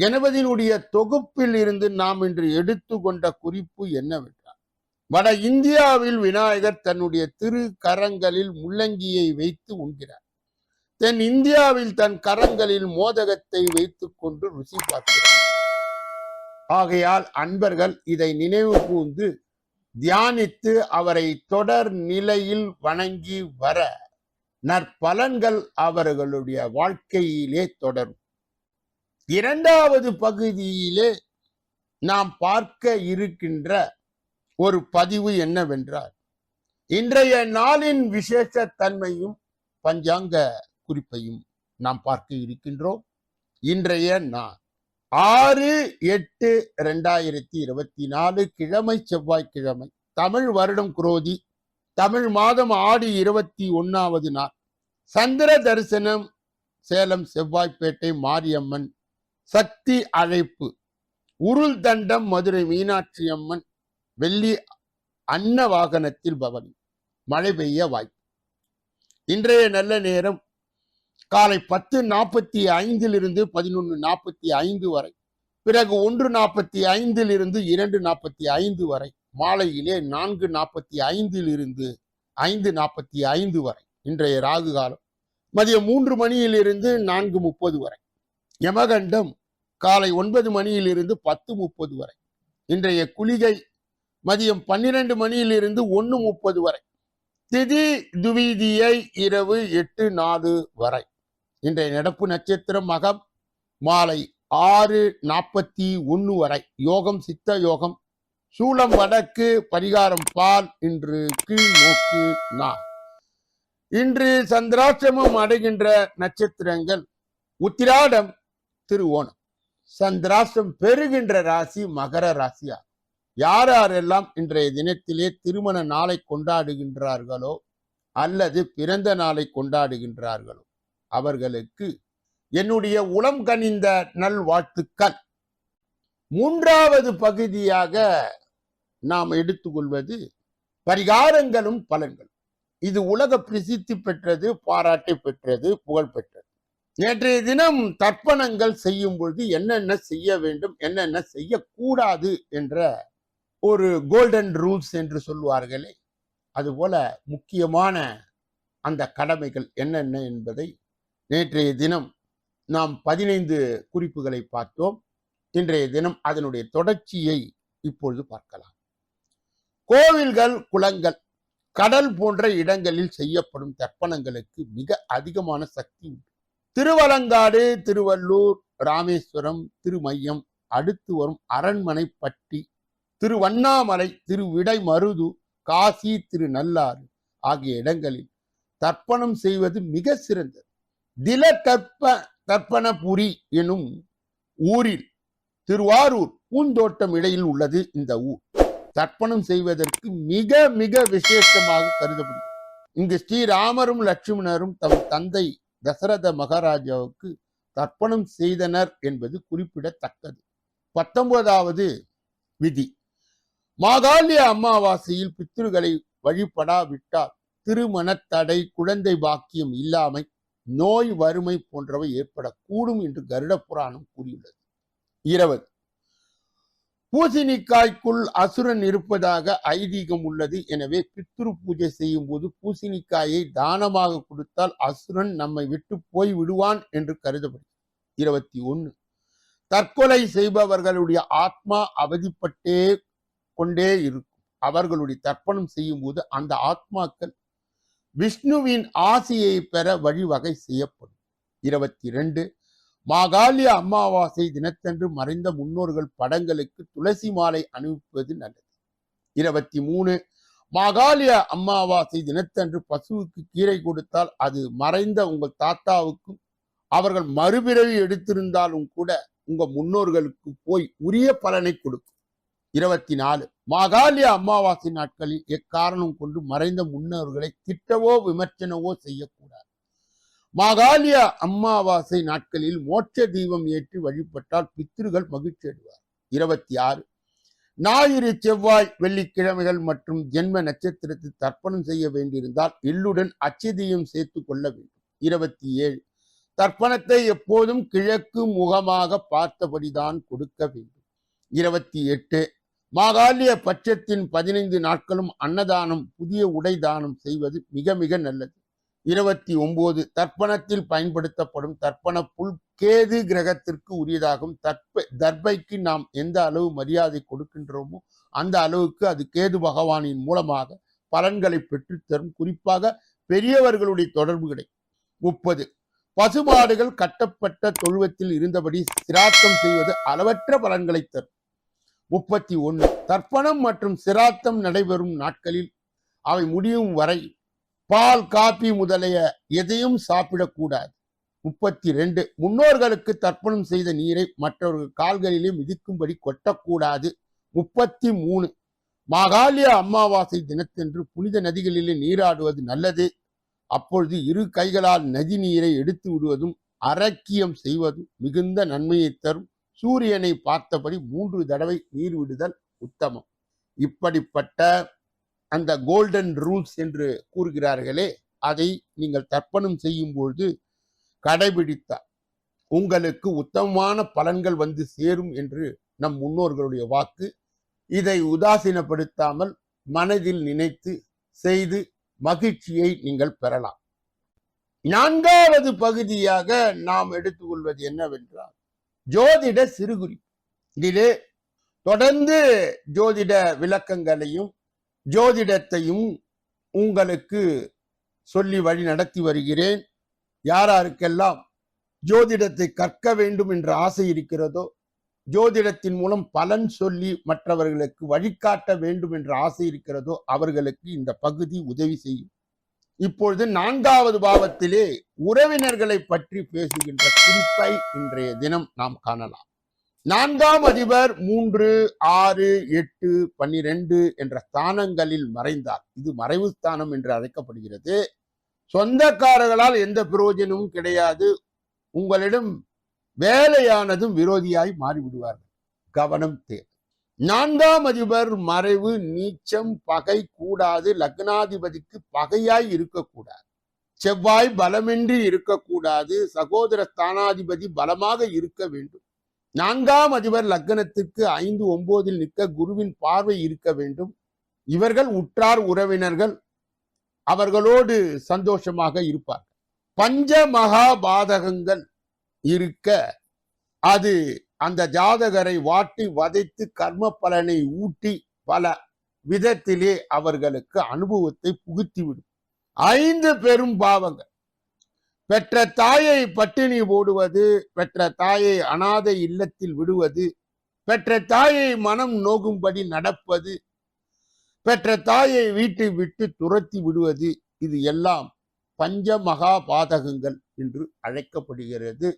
கணபதியினுடைய தொகுப்பில் இருந்து நாம் இன்று எடுத்துக்கொண்ட குறிப்பு என்னவென்றால் வட இந்தியாவில் விநாயகர் தன்னுடைய திரு கரங்களில் முள்ளங்கியை வைத்து உண்கிறார். தென் இந்தியாவில் தன் கரங்களில் மோதகத்தை வைத்துக் கொண்டு ருசி பார்க்கிறார். ஆகையால் அன்பர்கள் இதை நினைவு கூர்ந்து தியானித்து அவரை தொடர் நிலையில் வணங்கி வர நற்பலன்கள் அவர்களுடைய வாழ்க்கையிலே தொடரும். இரண்டாவது பகுதியிலே நாம் பார்க்க இருக்கின்ற ஒரு பதிவு என்னவென்றால் இன்றைய நாளின் விசேஷ தன்மையும் பஞ்சாங்க குறிப்பையும் நாம் பார்க்க இருக்கின்றோம். இன்றைய நாள் ஆறு எட்டு ரெண்டாயிரத்தி இருபத்தி நாலு கிழமை செவ்வாய்க்கிழமை தமிழ் வருடம் குரோதி தமிழ் மாதம் ஆடி இருபத்தி ஒன்னாவது நாள். சந்திர தரிசனம் சேலம் செவ்வாய்ப்பேட்டை மாரியம்மன் சக்தி அழைப்பு. உருள் தண்டம் மதுரை மீனாட்சி அம்மன் வெள்ளி அன்ன வாகனத்தில் பவனி. மழை பெய்ய வாய்ப்பு. இன்றைய நல்ல நேரம் காலை பத்து நாற்பத்தி ஐந்திலிருந்து பதினொன்று நாற்பத்தி ஐந்து வரை. பிறகு ஒன்று நாற்பத்தி ஐந்தில் இருந்து இரண்டு நாற்பத்தி ஐந்து வரை. மாலையிலே நான்கு நாற்பத்தி ஐந்தில் இருந்து ஐந்து நாற்பத்தி ஐந்து வரை. இன்றைய ராகு காலம். மதியம் மூன்று மணியிலிருந்து நான்கு முப்பது வரை. யமகண்டம் காலை ஒன்பது மணியிலிருந்து பத்து முப்பது வரை. இன்றைய குளிகை மதியம் பன்னிரண்டு மணியிலிருந்து ஒன்று முப்பது வரை. திதி துவீதியை இரவு எட்டு நாலு வரை. இன்றைய நடப்பு நட்சத்திரம் மகம் மாலை ஆறு நாற்பத்தி ஒன்று வரை. யோகம் சித்த யோகம் சூளம் வடக்கு பரிகாரம் பால் இன்று கீழ் நோக்கு நா இன்று சந்திராசிரமம் அடைகின்ற நட்சத்திரங்கள் உத்திராடம் திருவோணம். சந்திராசிரம் பெறுகின்ற ராசி மகர ராசியா? யார் யாரெல்லாம் இன்றைய தினத்திலே திருமண நாளை கொண்டாடுகின்றார்களோ அல்லது பிறந்த நாளை கொண்டாடுகின்றார்களோ அவர்களுக்கு என்னுடைய உளம் கனிந்த நல்வாழ்த்துக்கள். மூன்றாவது பகுதியாக நாம் எடுத்துக்கொள்வது பரிகாரங்களும் பலன்கள். இது உலக பிரசித்தி பெற்றது பாராட்டை பெற்றது புகழ் பெற்றது. நேற்றைய தினம் தர்ப்பணங்கள் செய்யும் பொழுது என்னென்ன செய்ய வேண்டும் என்னென்ன செய்யக்கூடாது என்ற ஒரு கோல்டன் ரூல்ஸ் என்று சொல்வார்களே அதுபோல முக்கியமான அந்த கடமைகள் என்னென்ன என்பதை நேற்றைய தினம் நாம் பதினைந்து குறிப்புகளை பார்த்தோம். இன்றைய தினம் அதனுடைய தொடர்ச்சியை இப்பொழுது பார்க்கலாம். கோவில்கள் குளங்கள் கடல் போன்ற இடங்களில் செய்யப்படும் தர்ப்பணங்களுக்கு மிக அதிகமான சக்தி உண்டு. திருவலங்காடு திருவள்ளூர் ராமேஸ்வரம் திருமையம் அடுத்து வரும் அரண்மனைப்பட்டி திருவண்ணாமலை திருவிடை மருது காசி திருநள்ளாறு ஆகிய இடங்களில் தர்ப்பணம் செய்வது மிக சிறந்தது. தில தர்ப்ப தர்ப்பணபுரி எனும் ஊரில் திருவாரூர் பூந்தோட்டம் இடையில் உள்ளது இந்த ஊர். தர்ப்பணம் செய்வதற்கு மிக மிக விசேஷமாக கருதப்படுகிறது. இங்கு ஸ்ரீராமரும் லட்சுமணரும் தம் தந்தை தசரத மகாராஜாவுக்கு தர்ப்பணம் செய்தனர் என்பது குறிப்பிடத்தக்கது. பத்தொன்பதாவது விதி. மாகாளிய அமாவாசையில் பித்ருகளை வழிபடாவிட்டால் திருமண தடை குழந்தை பாக்கியம் இல்லாமை நோய் வறுமை போன்றவை ஏற்படக்கூடும் என்று கருட புராணம் கூறியுள்ளது. இருபது. பூசணிக்காய்க்குள் அசுரன் இருப்பதாக ஐதீகம் உள்ளது. எனவே பித்ரு பூஜை செய்யும் போது பூசணிக்காயை தானமாக கொடுத்தால் அசுரன் நம்மை விட்டு போய் விடுவான் என்று கருதப்படுகிறது. இருபத்தி ஒன்று. தற்கொலை செய்பவர்களுடைய ஆத்மா அவதிப்பட்டே கொண்டே இருக்கும். அவர்களுடைய தர்ப்பணம் செய்யும் போது அந்த ஆத்மாக்கள் விஷ்ணுவின் ஆசையை பெற வழிவகை செய்யப்படும். இருபத்தி ரெண்டு. மாகாளிய அமாவாசை தினத்தன்று மறைந்த முன்னோர்கள் படங்களுக்கு துளசி மாலை அணிவிப்பது நல்லது. இருபத்தி மூணு மாகாளிய அமாவாசை தினத்தன்று பசுவுக்கு கீரை கொடுத்தால் அது மறைந்த உங்கள் தாத்தாவுக்கும் அவர்கள் மறுபிறவி எடுத்திருந்தாலும் கூட உங்க முன்னோர்களுக்கு போய் உரிய பலனை கொடுக்கும். இருபத்தி நாலு மாகாளிய அமாவாசை நாட்களில் எக்காரணம் கொண்டு மறைந்த முன்னோர்களை திட்டவோ விமர்சனவோ செய்யக்கூடாது. மாகாலிய அம்மாவாசை நாட்களில் மோட்ச தீபம் ஏற்றி வழிபட்டால் பித்திருகள் மகிழ்ச்சி அடைவார். இருபத்தி ஆறு. ஞாயிறு செவ்வாய் வெள்ளிக்கிழமைகள் மற்றும் ஜென்ம நட்சத்திரத்தில் தர்ப்பணம் செய்ய வேண்டியிருந்தால் எள்ளுடன் அச்சதியும் சேர்த்து கொள்ள வேண்டும். இருபத்தி ஏழு. தர்ப்பணத்தை எப்போதும் கிழக்கு முகமாக பார்த்தபடிதான் கொடுக்க வேண்டும். இருபத்தி எட்டு. மாகாலிய பட்சத்தின் பதினைந்து நாட்களும் அன்னதானம் புதிய உடை தானம் செய்வது மிக மிக நல்லது. இருபத்தி ஒன்பது தர்ப்பணத்தில் பயன்படுத்தப்படும் தர்ப்பண புல் கேது கிரகத்திற்கு உரியதாகும். தற்ப தர்பைக்கு நாம் எந்த அளவு மரியாதை கொடுக்கின்றோமோ அந்த அளவுக்கு அது கேது பகவானின் மூலமாக பலன்களை பெற்றுத்தரும் குறிப்பாக பெரியவர்களுடைய தொடர்புகளை. முப்பது பசுமாடுகள் கட்டப்பட்ட தொழுவத்தில் இருந்தபடி சிராத்தம் செய்வது அளவற்ற பலன்களை தரும். முப்பத்தி ஒன்று தர்ப்பணம் மற்றும் சிராத்தம் நடைபெறும் நாட்களில் அவை முடியும் வரை பால் காபி முதலிய எதையும் சாப்பிடக்கூடாது. முப்பத்தி ரெண்டு முன்னோர்களுக்கு தர்ப்பணம் செய்த நீரை மற்றவர்கள் கால்களிலே மிதிக்கும்படி கொட்டக்கூடாது. முப்பத்தி மூணு மாகாளிய அமாவாசை தினத்தன்று புனித நதிகளிலே நீராடுவது நல்லது. அப்பொழுது இரு கைகளால் நதி நீரை எடுத்து விடுவதும் அரக்கியம் செய்வதும் மிகுந்த நன்மையை தரும். சூரியனை பார்த்தபடி மூன்று தடவை நீர் விடுதல் உத்தமம். இப்படிப்பட்ட அந்த கோல்டன் ரூல்ஸ் என்று கூறுகிறார்களே அதை நீங்கள் தர்ப்பணம் செய்யும் பொழுது கடைபிடித்தால் உங்களுக்கு உத்தமமான பலன்கள் வந்து சேரும் என்று நம் முன்னோர்களுடைய வாக்கு. இதை உதாசீனப்படுத்தாமல் மனதில் நினைத்து செய்து மகிழ்ச்சியை நீங்கள் பெறலாம். நான்காவது பகுதியாக நாம் எடுத்துக்கொள்வது என்னவென்றால் ஜோதிட சிறுகுறி இதிலே தொடர்ந்து ஜோதிட விளக்கங்களையும் ஜோதிடத்தையும் உங்களுக்கு சொல்லி வழி நடத்தி வருகிறேன். யாராருக்கெல்லாம் ஜோதிடத்தை கற்க வேண்டும் என்ற ஆசை இருக்கிறதோ ஜோதிடத்தின் மூலம் பலன் சொல்லி மற்றவர்களுக்கு வழிகாட்ட வேண்டும் என்ற ஆசை இருக்கிறதோ அவர்களுக்கு இந்த பகுதி உதவி செய்யும். இப்பொழுது நான்காவது பாவத்திலே உறவினர்களை பற்றி பேசுகின்ற குறிப்பை இன்றைய தினம் நாம் காணலாம். நான்காம் அதிபர் மூன்று ஆறு எட்டு பன்னிரெண்டு என்ற ஸ்தானங்களில் மறைந்தார். இது மறைவு ஸ்தானம் என்று அழைக்கப்படுகிறது. சொந்தக்காரர்களால் எந்த பிரயோஜனமும் கிடையாது. உங்களிடம் வேலையானதும் விரோதியாய் மாறிவிடுவார்கள். கவனம் தேவை. நான்காம் அதிபர் மறைவு நீச்சம் பகை கூடாது லக்னாதிபதிக்கு பகையாய் இருக்கக்கூடாது. செவ்வாய் பலமின்றி இருக்கக்கூடாது சகோதர ஸ்தானாதிபதி பலமாக இருக்க வேண்டும். நான்காம் அதிபர் லக்னத்துக்கு ஐந்து ஒன்பதில் நிற்க குருவின் பார்வை இருக்க வேண்டும். இவர்கள் உற்றார் உறவினர்கள். அவர்களோடு சந்தோஷமாக இருப்பார் பஞ்ச மகா பாதகங்கள் இருக்க அது அந்த ஜாதகரை வாட்டி வதைத்து கர்ம பலனை ஊட்டி பல விதத்திலே அவர்களுக்கு அனுபவத்தை புகுத்திவிடும். ஐந்து பெரும் பாவங்கள். பெற்ற தாயை பட்டினி போடுவது பெற்ற தாயை அனாதை இல்லத்தில் விடுவது பெற்ற தாயை மனம் நோகும்படி நடப்பது பெற்ற தாயை வீட்டை விட்டு துரத்தி விடுவது இது எல்லாம் பஞ்ச மகா பாதகங்கள் என்று அழைக்கப்படுகிறது.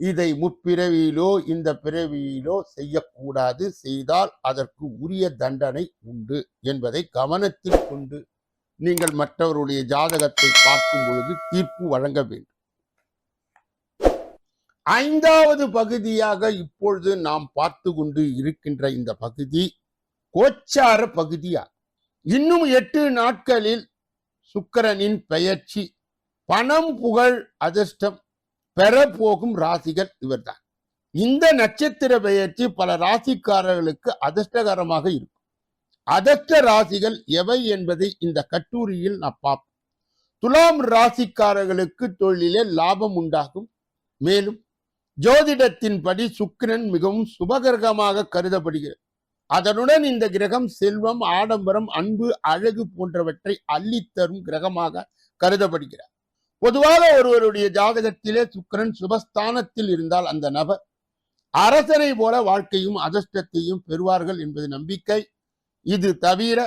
இதை முப்பிறவியிலோ இந்த பிறவியிலோ செய்யக்கூடாது. செய்தால் அதற்கு உரிய தண்டனை உண்டு என்பதை கவனத்தில் கொண்டு நீங்கள் மற்றவருடைய ஜாதகத்தை பார்க்கும் பொழுது தீர்ப்பு வழங்க வேண்டும். ஐந்தாவது பகுதியாக இப்பொழுது நாம் பார்த்து கொண்டு இருக்கின்ற இந்த பகுதி கோச்சார பகுதியா இன்னும் எட்டு நாட்களில் சுக்கரனின் பெயர்ச்சி பணம் புகழ் அதிர்ஷ்டம் பெறப்போகும் ராசிகள் இவர்தான். இந்த நட்சத்திர பெயர்ச்சி பல ராசிக்காரர்களுக்கு அதிர்ஷ்டகரமாக இருக்கும். அதிர்ஷ்ட ராசிகள் எவை என்பதை இந்த கட்டுரையில் நான் பார்ப்போம். துலாம் ராசிக்காரர்களுக்கு தொழிலே லாபம் உண்டாகும். மேலும் ஜோதிடத்தின்படி சுக்கிரன் மிகவும் சுபகிரகமாக கருதப்படுகிறது. அதனுடன் இந்த கிரகம் செல்வம் ஆடம்பரம் அன்பு அழகு போன்றவற்றை அள்ளித்தரும் கிரகமாக கருதப்படுகிறார். பொதுவாக ஒருவருடைய ஜாதகத்திலே சுக்கிரன் சுபஸ்தானத்தில் இருந்தால் அந்த நபர் அரசனை போல வாழ்க்கையும் அதிர்ஷ்டத்தையும் பெறுவார்கள் என்பது நம்பிக்கை. இது தவிர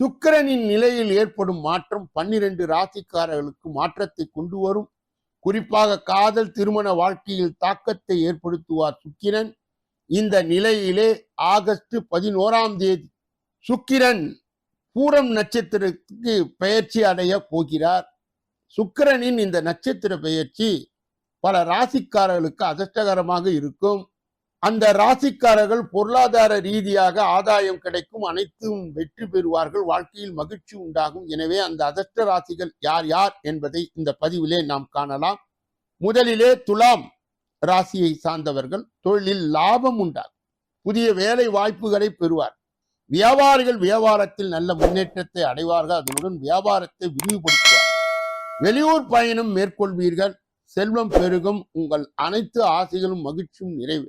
சுக்கிரனின் நிலையில் ஏற்படும் மாற்றம் பன்னிரண்டு ராசிக்காரர்களுக்கு மாற்றத்தை கொண்டு வரும். குறிப்பாக காதல் திருமண வாழ்க்கையில் தாக்கத்தை ஏற்படுத்துவார் சுக்கிரன். இந்த நிலையிலே ஆகஸ்ட் பதினோராம் தேதி சுக்கிரன் பூரம் நட்சத்திரத்துக்கு பெயர்ச்சி அடைய போகிறார். சுக்கிரனின் இந்த நட்சத்திர பெயர்ச்சி பல ராசிக்காரர்களுக்கு அதிர்ஷ்டகரமாக இருக்கும். அந்த ராசிக்காரர்கள் பொருளாதார ரீதியாக ஆதாயம் கிடைக்கும் அனைத்தும் வெற்றி பெறுவார்கள் வாழ்க்கையில் மகிழ்ச்சி உண்டாகும். எனவே அந்த அதிர்ஷ்ட ராசிகள் யார் யார் என்பதை இந்த பதிவிலே நாம் காணலாம். முதலிலே துலாம் ராசியை சார்ந்தவர்கள் தொழிலில் லாபம் உண்டாகும் புதிய வேலை வாய்ப்புகளை பெறுவார். வியாபாரிகள் வியாபாரத்தில் நல்ல முன்னேற்றத்தை அடைவார்கள். அதனுடன் வியாபாரத்தை விரிவுபடுத்துவார். வெளியூர் பயணம் மேற்கொள்வீர்கள். செல்வம் பெருகும். உங்கள் அனைத்து ஆசைகளும் மகிழ்ச்சியும் நிறைவு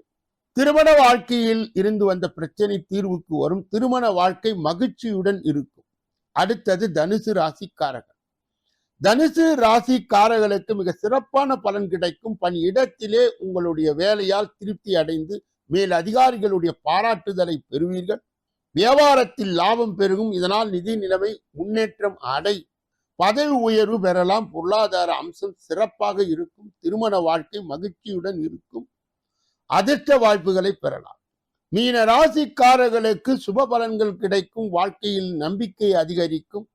திருமண வாழ்க்கையில் இருந்து வந்த பிரச்சனை தீர்வுக்கு வரும். திருமண வாழ்க்கை மகிழ்ச்சியுடன் இருக்கும். அடுத்தது தனுசு ராசிக்காரர்கள். தனுசு ராசிக்காரர்களுக்கு மிக சிறப்பான பலன் கிடைக்கும். பணி இடத்திலே உங்களுடைய வேலையால் திருப்தி அடைந்து மேல் அதிகாரிகளுடைய பாராட்டுதலை பெறுவீர்கள். வியாபாரத்தில் லாபம் பெருகும். இதனால் நிதி நிலைமை முன்னேற்றம் அடை. பதவி உயர்வு பெறலாம். பொருளாதார அம்சம் சிறப்பாக இருக்கும். திருமண வாழ்க்கை மகிழ்ச்சியுடன் இருக்கும். அதிர்ஷ்ட வாய்ப்புகளை பெறலாம். மீன ராசிக்காரர்களுக்கு சுப பலன்கள் கிடைக்கும் வாழ்க்கையில் நம்பிக்கை அதிகரிக்கும்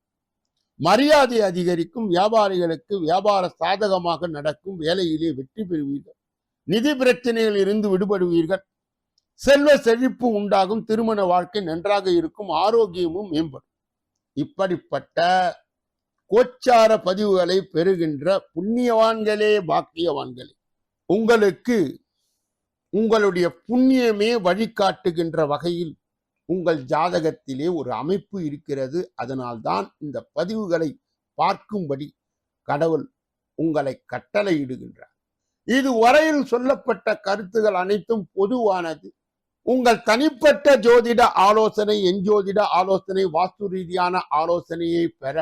மரியாதை அதிகரிக்கும் வியாபாரிகளுக்கு வியாபார சாதகமாக நடக்கும் வேலையிலே வெற்றி பெறுவீர்கள். நிதி பிரச்சனையில் இருந்து விடுபடுவீர்கள். செல்வ செழிப்பு உண்டாகும் திருமண வாழ்க்கை நன்றாக இருக்கும் ஆரோக்கியமும் மேம்படும். இப்படிப்பட்ட கோச்சார பதிவுகளை பெறுகின்ற புண்ணியவான்களே பாக்கியவான்களே உங்களுக்கு உங்களுடைய புண்ணியமே வழிகாட்டுகின்ற வகையில் உங்கள் ஜாதகத்திலே ஒரு அமைப்பு இருக்கிறது. அதனால்தான் இந்த பதிவுகளை பார்க்கும்படி கடவுள் உங்களை கட்டளையிடுகின்றார். இது வரையில் சொல்லப்பட்ட கருத்துகள் அனைத்தும் பொதுவானது. உங்கள் தனிப்பட்ட ஜோதிட ஆலோசனை எஞ்சோதிட ஆலோசனை வாஸ்து ரீதியான ஆலோசனையை பெற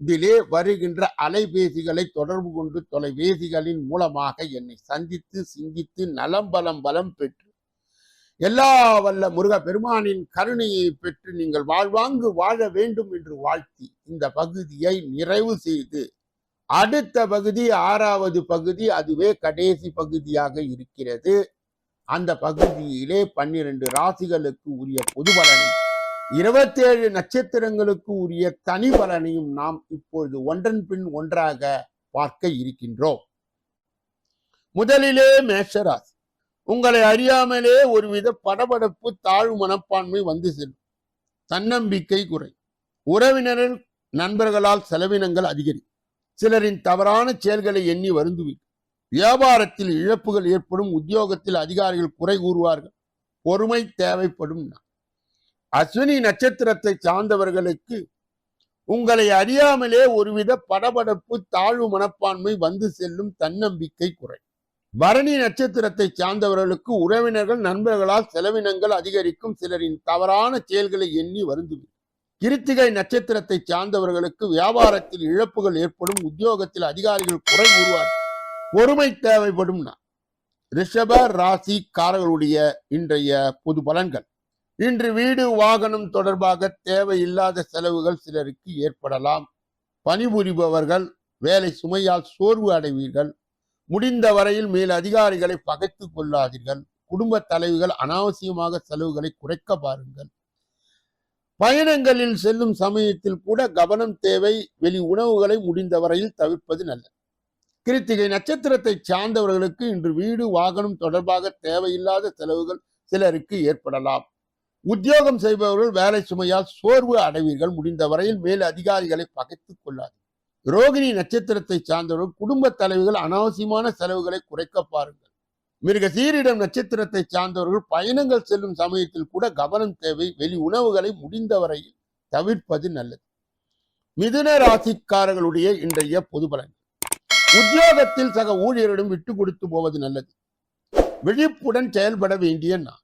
இதிலே வருகின்ற அலைபேசிகளை தொடர்பு கொண்டு தொலைபேசிகளின் மூலமாக என்னை சந்தித்து சிந்தித்து நலம் பலம் பலம் பெற்று எல்லா வல்ல முருக பெருமானின் கருணையை பெற்று நீங்கள் வாழ்வாங்கு வாழ வேண்டும் என்று வாழ்த்தி இந்த பகுதியை நிறைவு செய்து அடுத்த பகுதி ஆறாவது பகுதி அதுவே கடைசி பகுதியாக இருக்கிறது. அந்த பகுதியிலே பன்னிரண்டு ராசிகளுக்கு உரிய பொது பலனை இருபத்தேழு நட்சத்திரங்களுக்கு உரிய தனி பலனையும் நாம் இப்பொழுது ஒன்றன் பின் ஒன்றாக பார்க்க இருக்கின்றோம். முதலிலே மேஷராசி. உங்களை அறியாமலே ஒருவித படபடப்பு தாழ்வு மனப்பான்மை வந்து செல்லும். தன்னம்பிக்கை குறை. உறவினர்கள் நண்பர்களால் செலவினங்கள் அதிகரிக்கும் சிலரின் தவறான செயல்களை எண்ணி வருந்துவீர்கள் வியாபாரத்தில் இழப்புகள் ஏற்படும் உத்தியோகத்தில் அதிகாரிகள் குறை கூறுவார்கள். பொறுமை தேவைப்படும். நான் அஸ்வினி நட்சத்திரத்தை சார்ந்தவர்களுக்கு உங்களை அறியாமலே ஒருவித படபடப்பு தாழ்வு மனப்பான்மை வந்து செல்லும் தன்னம்பிக்கை குறை. பரணி நட்சத்திரத்தை சார்ந்தவர்களுக்கு உறவினர்கள் நண்பர்களால் செலவினங்கள் அதிகரிக்கும் சிலரின் தவறான செயல்களை எண்ணி வருந்துவிடும் கிருத்திகை நட்சத்திரத்தை சார்ந்தவர்களுக்கு வியாபாரத்தில் இழப்புகள் ஏற்படும் உத்தியோகத்தில் அதிகாரிகள் குறை கூறுவார் பொறுமை தேவைப்படும் ரிஷப ராசிக்காரர்களுடைய இன்றைய பொது பலன்கள். இன்று வீடு வாகனம் தொடர்பாக தேவையில்லாத செலவுகள் சிலருக்கு ஏற்படலாம். பணிபுரிபவர்கள் வேலை சுமையால் சோர்வு அடைவீர்கள். முடிந்த வரையில் மேல் அதிகாரிகளை பகைத்து கொள்ளாதீர்கள். குடும்ப தலைவிகள் அனாவசியமாக செலவுகளை குறைக்க பாருங்கள். பயணங்களில் செல்லும் சமயத்தில் கூட கவனம் தேவை வெளி உணவுகளை முடிந்த வரையில் தவிர்ப்பது நல்லது. கிருத்திகை நட்சத்திரத்தை சார்ந்தவர்களுக்கு இன்று வீடு வாகனம் தொடர்பாக தேவையில்லாத செலவுகள் சிலருக்கு ஏற்படலாம். உத்தியோகம் செய்பவர்கள் வேலை சுமையால் சோர்வு அடைவீர்கள். முடிந்த வரையில் மேல் அதிகாரிகளை பகைத்துக் கொள்ளாது. ரோகிணி நட்சத்திரத்தை சார்ந்தவர்கள் குடும்ப தலைவிகள் அனாவசியமான செலவுகளை குறைக்க பாருங்கள். மிருக சீரிடம் நட்சத்திரத்தை சார்ந்தவர்கள் பயணங்கள் செல்லும் சமயத்தில் கூட கவனம் தேவை. வெளி உணவுகளை முடிந்த வரையில் தவிர்ப்பது நல்லது. மிதுன ராசிக்காரர்களுடைய இன்றைய பொது பலன். உத்தியோகத்தில் சக ஊழியரிடம் விட்டு கொடுத்து போவது நல்லது. விழிப்புடன் செயல்பட வேண்டிய நாள்.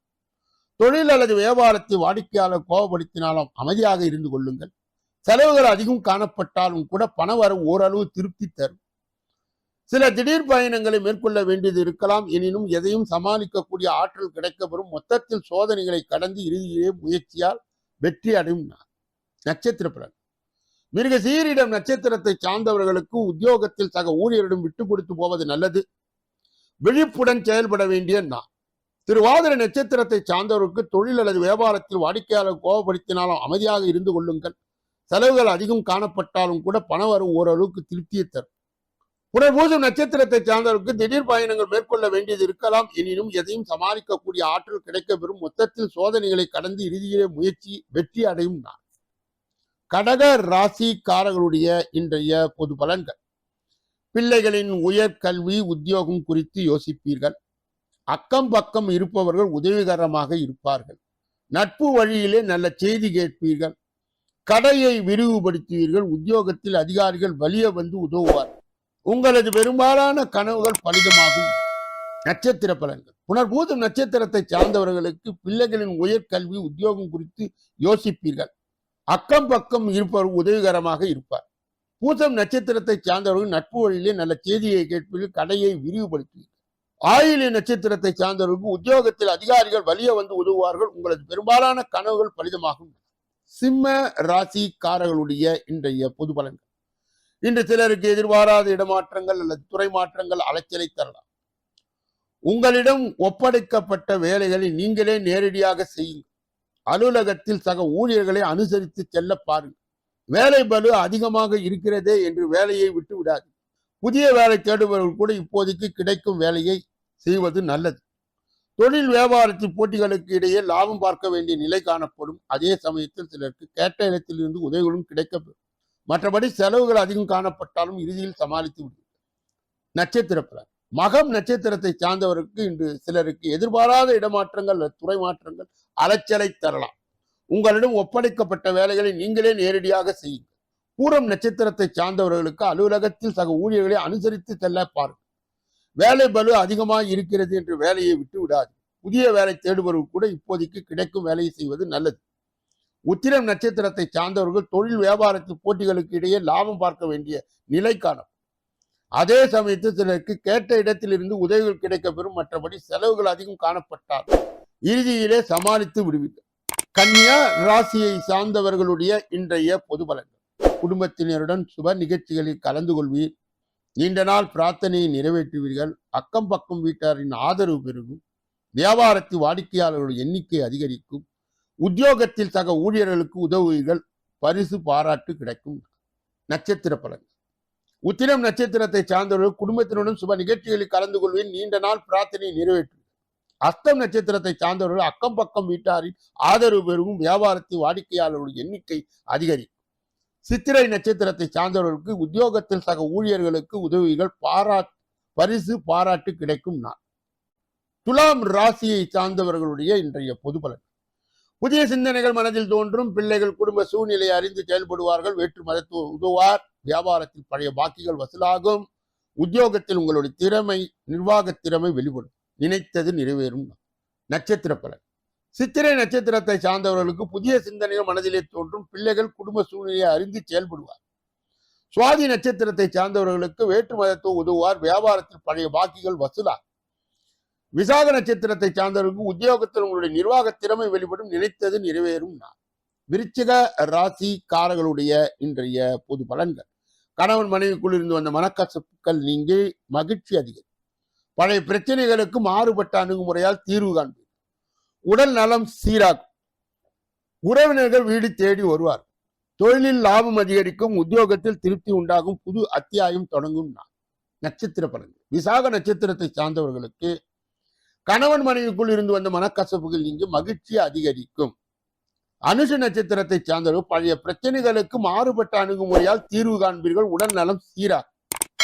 தொழில் அல்லது வியாபாரத்தை வாடிக்கையாளர் கோபப்படுத்தினாலும் அமைதியாக இருந்து கொள்ளுங்கள். செலவுகள் அதிகம் காணப்பட்டாலும் கூட பணவரவு ஓரளவு திருப்தி தரும். சில திடீர் பயணங்களை மேற்கொள்ள வேண்டியது இருக்கலாம். எனினும் எதையும் சமாளிக்கக்கூடிய ஆற்றல் கிடைக்கப்பெறும். மொத்தத்தில் சோதனைகளை கடந்து இறுதியிலே முயற்சியால் வெற்றி அடையும் நட்சத்திர பலன். மிருக சீரிடம் நட்சத்திரத்தை சார்ந்தவர்களுக்கு உத்தியோகத்தில் சக ஊழியரிடம் விட்டு கொடுத்து போவது நல்லது. விழிப்புடன் செயல்பட வேண்டிய நான் திருவாதிர நட்சத்திரத்தை சார்ந்தவருக்கு தொழில் அல்லது வியாபாரத்தில் வாடிக்கையாளர் கோபப்படுத்தினாலும் அமைதியாக இருந்து கொள்ளுங்கள். செலவுகள் அதிகம் காணப்பட்டாலும் கூட பணம் வரும் ஓரளவுக்கு திருப்தியை தரும். புனர்பூசம் நட்சத்திரத்தை சார்ந்தவருக்கு திடீர் பயணங்கள் மேற்கொள்ள வேண்டியது இருக்கலாம். எனினும் எதையும் சமாளிக்கக்கூடிய ஆற்றல் கிடைக்கப்பெறும். மொத்தத்தில் சோதனைகளை கடந்து இறுதியிலே முயற்சி வெற்றி அடையும் நான் கடக ராசிக்காரர்களுடைய இன்றைய பொது பலன்கள். பிள்ளைகளின் உயர் கல்வி உத்தியோகம் குறித்து யோசிப்பீர்கள். அக்கம் பக்கம் இருப்பவர்கள் உதவிகரமாக இருப்பார்கள். நட்பு வழியிலே நல்ல செய்தி கேட்பீர்கள். கடையை விரிவுபடுத்துவீர்கள். உத்தியோகத்தில் அதிகாரிகள் வலிய வந்து உதவுவார். உங்களது பெரும்பாலான கனவுகள் பலிதமாகும். நட்சத்திர பலன்கள். புனர்பூதம் நட்சத்திரத்தை சார்ந்தவர்களுக்கு பிள்ளைகளின் உயர்கல்வி உத்தியோகம் குறித்து யோசிப்பீர்கள். அக்கம் பக்கம் இருப்பவர் உதவிகரமாக இருப்பார். பூசம் நட்சத்திரத்தை சார்ந்தவர்கள் நட்பு வழியிலே நல்ல செய்தியை கேட்பீர்கள். கடையை விரிவுபடுத்துவீர்கள். ஆயிலி நட்சத்திரத்தை சார்ந்தவர்களுக்கு உத்தியோகத்தில் அதிகாரிகள் வலிய வந்து உதவுவார்கள். உங்களது பெரும்பாலான கனவுகள் பலிதமாகும். சிம்ம ராசிக்காரர்களுடைய இன்றைய பொது பலன்கள். இன்று சிலருக்கு எதிர்பாராத இடமாற்றங்கள் அல்லது துறை மாற்றங்கள் அலைச்சலை தரலாம். உங்களிடம் ஒப்படைக்கப்பட்ட வேலைகளை நீங்களே நேரடியாக செய்யுங்கள். அலுவலகத்தில் சக ஊழியர்களை அனுசரித்து செல்ல பாருங்கள். வேலை பலு அதிகமாக இருக்கிறதே என்று வேலையை விட்டு விடாது புதிய வேலை தேடுபவர்கள் கூட இப்போதைக்கு கிடைக்கும் வேலையை செய்வது நல்லது. தொழில் வியாபாரத்தில் போட்டிகளுக்கு இடையே லாபம் பார்க்க வேண்டிய நிலை காணப்படும். அதே சமயத்தில் சிலருக்கு கேட்ட இடத்திலிருந்து உதவிகளும் கிடைக்கப்பெறும். மற்றபடி செலவுகள் அதிகம் காணப்பட்டாலும் இறுதியில் சமாளித்து விடும் நட்சத்திர பலன் மகம் நட்சத்திரத்தை சார்ந்தவருக்கு இன்று சிலருக்கு எதிர்பாராத இடமாற்றங்கள் துறை மாற்றங்கள் அலைச்சலை தரலாம். உங்களிடம் ஒப்படைக்கப்பட்ட வேலைகளை நீங்களே நேரடியாக செய்யுங்கள். பூரம் நட்சத்திரத்தை சார்ந்தவர்களுக்கு அலுவலகத்தில் சக ஊழியர்களை அனுசரித்து செல்ல பாருங்கள். வேலை பலு அதிகமாக இருக்கிறது என்று வேலையை விட்டு விடாது. புதிய வேலை தேடுபவர்கள் கூட இப்போதைக்கு கிடைக்கும் வேலையை செய்வது நல்லது. உத்திரம் நட்சத்திரத்தை சார்ந்தவர்கள் தொழில் வியாபாரத்து போட்டிகளுக்கு இடையே லாபம் பார்க்க வேண்டிய நிலை காணும் அதே சமயத்தில் சிலருக்கு கேட்ட இடத்திலிருந்து உதவிகள் கிடைக்கப்பெறும். மற்றபடி செலவுகள் அதிகம் காணப்பட்டால் இறுதியிலே சமாளித்து விடுவீர்கள். கன்னியா ராசியை சார்ந்தவர்களுடைய இன்றைய பொது பலன்கள். குடும்பத்தினருடன் சுப நிகழ்ச்சிகளில் கலந்து கொள்வீர். நீண்ட நாள் பிரார்த்தனையை நிறைவேற்றுவீர்கள். அக்கம் பக்கம் வீட்டாரின் ஆதரவு பெருகும். வியாபாரத்தில் வாடிக்கையாளர்களுடைய எண்ணிக்கை அதிகரிக்கும். உத்தியோகத்தில் சக ஊழியர்களுக்கு உதவுவீர்கள். பரிசு பாராட்டு கிடைக்கும். நட்சத்திர பலன் உத்திரம் நட்சத்திரத்தை சார்ந்தவர்கள் குடும்பத்தினுடன் சுப நிகழ்ச்சிகளில் கலந்து கொள்வேன் நீண்ட நாள் பிரார்த்தனையை நிறைவேற்றுவீர்கள். அஸ்தம் நட்சத்திரத்தை சார்ந்தவர்கள் அக்கம் பக்கம் வீட்டாரின் ஆதரவு பெருகும். வியாபாரத்தில் வாடிக்கையாளர்களுடைய எண்ணிக்கை அதிகரிக்கும் சித்திரை நட்சத்திரத்தை சார்ந்தவர்களுக்கு உத்தியோகத்தில் சக ஊழியர்களுக்கு உதவிகள் பாரா பரிசு பாராட்டு கிடைக்கும் நாள். துலாம் ராசியை சார்ந்தவர்களுடைய இன்றைய பொது பலன். புதிய சிந்தனைகள் மனதில் தோன்றும் பிள்ளைகள் குடும்ப சூழ்நிலை அறிந்து செயல்படுவார்கள் வேற்று மதத்துவ உதவார் வியாபாரத்தில் பழைய பாக்கிகள் வசூலாகும் உத்தியோகத்தில் உங்களுடைய திறமை நிர்வாக திறமை வெளிப்படும். நினைத்தது நிறைவேறும். நட்சத்திர பலன். சித்திரை நட்சத்திரத்தை சார்ந்தவர்களுக்கு புதிய சிந்தனைகள் மனதிலே தோன்றும் பிள்ளைகள் குடும்ப சூழ்நிலையை அறிந்து செயல்படுவார். சுவாதி நட்சத்திரத்தை சார்ந்தவர்களுக்கு வேற்று மதத்தை உதவுவார் வியாபாரத்தில் பழைய பாக்கிகள் வசூலார். விசாக நட்சத்திரத்தை சார்ந்தவர்களுக்கு உத்தியோகத்தில் உங்களுடைய நிர்வாக திறமை வெளிப்படும் நினைத்தது நிறைவேறும் நான். விருச்சிக ராசிக்காரர்களுடைய இன்றைய பொது பலன்கள். கணவன் மனைவிக்குள் இருந்து வந்த மனக்கசப்புகள் நீங்கி மகிழ்ச்சி அதிகம். பழைய பிரச்சனைகளுக்கு மாறுபட்ட அணுகுமுறையால் தீர்வு காண்பீர்கள். உடல் நலம் சீராகும். உறவினர்கள் வீடு தேடி வருவார். தொழிலில் லாபம் அதிகரிக்கும் உத்தியோகத்தில் திருப்தி உண்டாகும் புது அத்தியாயம் தொடங்கும் நான் நட்சத்திர பலன்கள். விசாக நட்சத்திரத்தை சார்ந்தவர்களுக்கு கணவன் மனைவிக்குள் இருந்து வந்த மனக்கசப்புகள் நீங்கி மகிழ்ச்சி அதிகரிக்கும். அனுஷ நட்சத்திரத்தை சார்ந்தவர்கள் பழைய பிரச்சனைகளுக்கு மாறுபட்ட அணுகுமுறையால் தீர்வு காண்பீர்கள். உடல் நலம் சீரா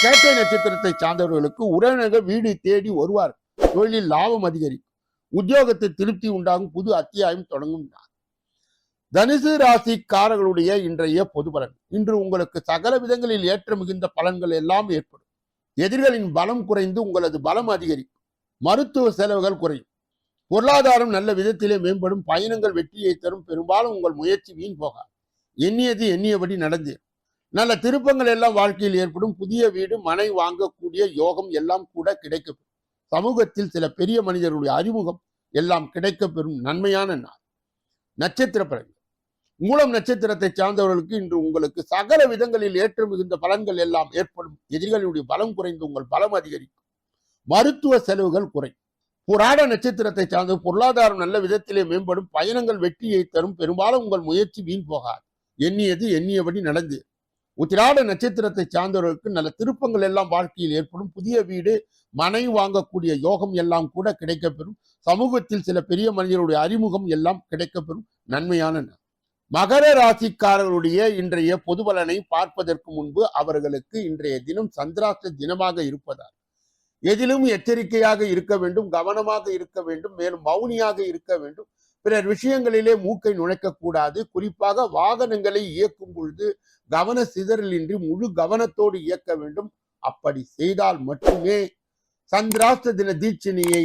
கேட்டை நட்சத்திரத்தை சார்ந்தவர்களுக்கு உறவினர்கள் வீடு தேடி வருவார் தொழிலில் லாபம் அதிகரிக்கும். உத்தியோகத்தை திருப்தி உண்டாகும் புது அத்தியாயம் தொடங்கும் தனுசு ராசிக்காரர்களுடைய இன்றைய பொது பலன். இன்று உங்களுக்கு சகல விதங்களில் ஏற்ற மிகுந்த பலன்கள் எல்லாம் ஏற்படும். எதிரிகளின் பலம் குறைந்து உங்களது பலம் அதிகரிக்கும். மருத்துவ செலவுகள் குறையும். பொருளாதாரம் நல்ல விதத்திலே மேம்படும். பயணங்கள் வெற்றியை தரும். பெரும்பாலும் உங்கள் முயற்சி வீண் போகாது. எண்ணியது எண்ணியபடி நடந்தேன் நல்ல திருப்பங்கள் எல்லாம் வாழ்க்கையில் ஏற்படும். புதிய வீடு மனை வாங்கக்கூடிய யோகம் எல்லாம் கூட கிடைக்கப்படும் சமூகத்தில் சில பெரிய மனிதர்களுடைய அறிமுகம் எல்லாம் கிடைக்க பெறும் நன்மையான நாள். நட்சத்திர பலன்கள் மூலம் நட்சத்திரத்தை சார்ந்தவர்களுக்கு இன்று உங்களுக்கு சகல விதங்களில் ஏற்ற மிகுந்த பலன்கள் எல்லாம் ஏற்படும். எதிரிகளுடைய பலம் குறைந்து உங்கள் பலம் அதிகரிக்கும். மருத்துவ செலவுகள் குறையும். புராட நட்சத்திரத்தை சார்ந்த பொருளாதாரம் நல்ல விதத்திலே மேம்படும். பயணங்கள் வெற்றியை தரும். பெரும்பாலும் உங்கள் முயற்சி வீண் போகாது. எண்ணியது எண்ணியபடி நடந்து உத்திராட நட்சத்திரத்தை சார்ந்தவர்களுக்கு நல்ல திருப்பங்கள் எல்லாம் வாழ்க்கையில் ஏற்படும். புதிய வீடு மனை வாங்கக்கூடிய யோகம் எல்லாம் கூட கிடைக்கப்பெறும். சமூகத்தில் சில பெரிய மனிதருடைய அறிமுகம் எல்லாம் கிடைக்கப்பெறும். நன்மையான மகர ராசிக்காரர்களுடைய இன்றைய பொது பலனை பார்ப்பதற்கு முன்பு அவர்களுக்கு இன்றைய தினம் சந்திராஷ்ட தினமாக இருப்பதால் எதிலும் எச்சரிக்கையாக இருக்க வேண்டும் கவனமாக இருக்க வேண்டும் மேலும் மௌனியாக இருக்க வேண்டும். பிறர் விஷயங்களிலே மூக்கை நுழைக்கக்கூடாது. குறிப்பாக வாகனங்களை இயக்கும் பொழுது கவன சிதறலின்றி முழு கவனத்தோடு இயக்க வேண்டும். அப்படி செய்தால் மட்டுமே சந்திராஷ்ட தின தீட்சணியை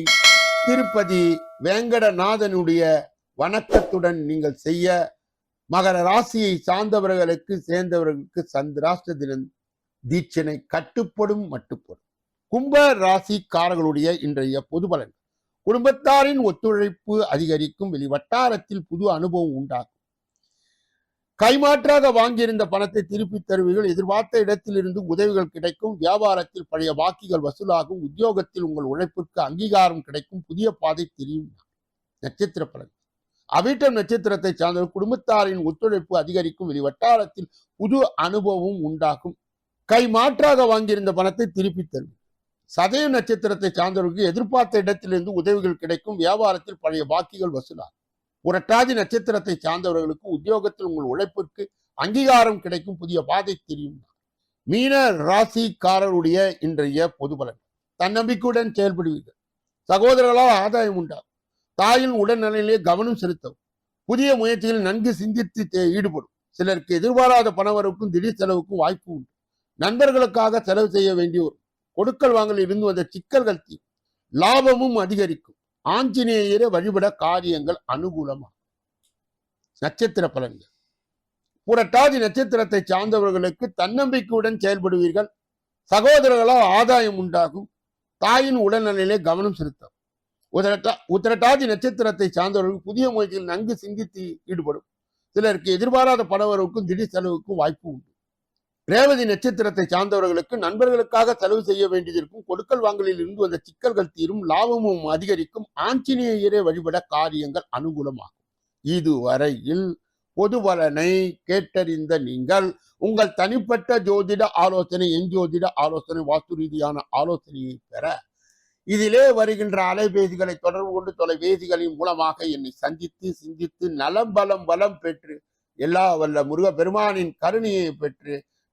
திருப்பதி வேங்கடநாதனுடைய வணக்கத்துடன் நீங்கள் செய்ய மகர ராசியை சார்ந்தவர்களுக்கு சேர்ந்தவர்களுக்கு சந்திராஷ்ட தின தீட்சணை கட்டுப்படும் மட்டுப்படும். கும்ப ராசிக்காரர்களுடைய இன்றைய பொது பலன். குடும்பத்தாரின் ஒத்துழைப்பு அதிகரிக்கும் வெளி வட்டாரத்தில் புது அனுபவம் உண்டாகும். கைமாற்றாக வாங்கியிருந்த பணத்தை திருப்பித் தருவீர்கள். எதிர்பார்த்த இடத்திலிருந்து உதவிகள் கிடைக்கும். வியாபாரத்தில் பழைய வாக்கிகள் வசூலாகும். உத்தியோகத்தில் உங்கள் உழைப்பிற்கு அங்கீகாரம் கிடைக்கும். புதிய பாதை தெரியும். நட்சத்திர பலன். அவிட்டம் நட்சத்திரத்தை சார்ந்த குடும்பத்தாரின் ஒத்துழைப்பு அதிகரிக்கும். வெளி வட்டாரத்தில் புது அனுபவம் உண்டாகும். கை மாற்றாக வாங்கியிருந்த பணத்தை திருப்பித் தரும் சதய நட்சத்திரத்தை சார்ந்தவர்களுக்கு எதிர்பார்த்த இடத்திலிருந்து உதவிகள் கிடைக்கும். வியாபாரத்தில் பழைய பாக்கிகள் வசூலாகும். புரட்டாதி நட்சத்திரத்தை சார்ந்தவர்களுக்கு உத்தியோகத்தில் உங்கள் உழைப்பிற்கு அங்கீகாரம் கிடைக்கும். புதிய பாதை தெரியும். மீன ராசிக்காரருடைய இன்றைய பொது பலன். தன்னம்பிக்கையுடன் செயல்படுவீர்கள். சகோதரர்களால் ஆதாயம் உண்டாகும். தாயின் உடல்நலையிலே கவனம் செலுத்தவும். புதிய முயற்சிகளில் நன்கு சிந்தித்து தே- ஈடுபடும். சிலருக்கு எதிர்பாராத பணவரவுக்கும் திடீர் செலவுக்கும் வாய்ப்பு உண்டு. நண்பர்களுக்காக செலவு செய்ய வேண்டி வரும் கொடுக்கல் வாங்கல் இருந்து வந்த சிக்கல்கள் தீ லாபமும் அதிகரிக்கும். ஆஞ்சநேயரை வழிபட காரியங்கள் அனுகூலமாகும் நட்சத்திர பலன்கள். புரட்டாதி நட்சத்திரத்தை சார்ந்தவர்களுக்கு தன்னம்பிக்கையுடன் செயல்படுவீர்கள். சகோதரர்களால் ஆதாயம் உண்டாகும். தாயின் உடல்நிலையிலே கவனம் செலுத்தும் உதரட்டா உத்திரட்டாதி நட்சத்திரத்தை சார்ந்தவர்கள் புதிய முயற்சியில் நன்கு சிந்தித்து ஈடுபடும். சிலருக்கு எதிர்பாராத பணவரவுக்கும் திடீர் செலவுக்கும் வாய்ப்பு உண்டு. ரேவதி நட்சத்திரத்தை சார்ந்தவர்களுக்கு நண்பர்களுக்காக செலவு செய்ய வேண்டியதற்கும் கொடுக்கல் வாங்கலில் இருந்து வந்த சிக்கல்கள் தீரும். லாபமும் அதிகரிக்கும். ஆஞ்சநேயரை வழிபட காரியங்கள் அனுகூலமாகும். இதுவரையில் பொது பலனை கேட்டறிந்த நீங்கள் உங்கள் தனிப்பட்ட ஜோதிட ஆலோசனை என் ஜோதிட ஆலோசனை வாஸ்து ரீதியான ஆலோசனையை பெற இதிலே வருகின்ற அலைபேசிகளை தொடர்பு கொண்டு தொலைபேசிகளின் மூலமாக என்னை சந்தித்து சிந்தித்து நலம் பலம் வளம் பெற்று எல்லா வல்ல முருக பெருமானின் கருணையை பெற்று